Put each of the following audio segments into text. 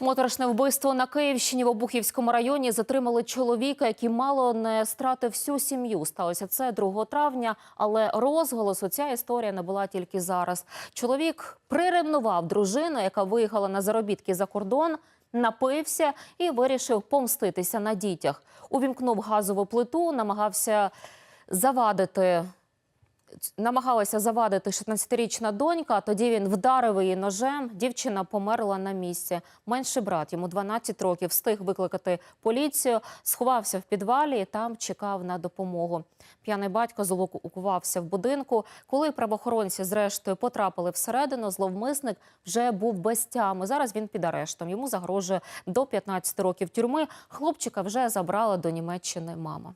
Моторошне вбивство на Київщині в Обухівському районі затримали чоловіка, який мало не стратив всю сім'ю. Сталося це 2 травня, але розголосу ця історія не була тільки зараз. Чоловік приревнував дружину, яка виїхала на заробітки за кордон, напився і вирішив помститися на дітях. Увімкнув газову плиту, намагався завадити намагалася завадити 16-річна донька. Тоді він вдарив її ножем. Дівчина померла на місці. Менший брат, йому 12 років, встиг викликати поліцію, сховався в підвалі і там чекав на допомогу. П'яний батько злокувався в будинку. Коли правоохоронці зрештою потрапили всередину, зловмисник вже був без тями. Зараз він під арештом. Йому загрожує до 15 років тюрми. Хлопчика вже забрала до Німеччини мама.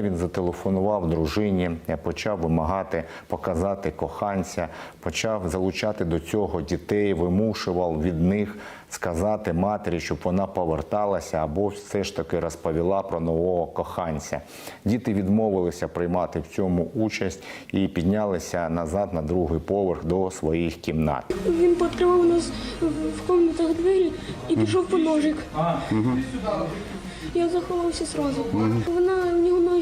Він зателефонував дружині, почав вимагати показати коханця, почав залучати до цього дітей, вимушував від них сказати матері, щоб вона поверталася або все ж таки розповіла про нового коханця. Діти відмовилися приймати в цьому участь і піднялися назад на другий поверх до своїх кімнат. Він потримав нас в кімнатах двері і пішов по ножик. Я заховався сразу. Вона в нього нож, нож забрала, вона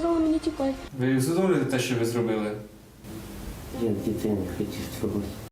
сказала мені тікай. Ви усвідомлюєте те, що ви зробили? Я дітей не хотів трогати.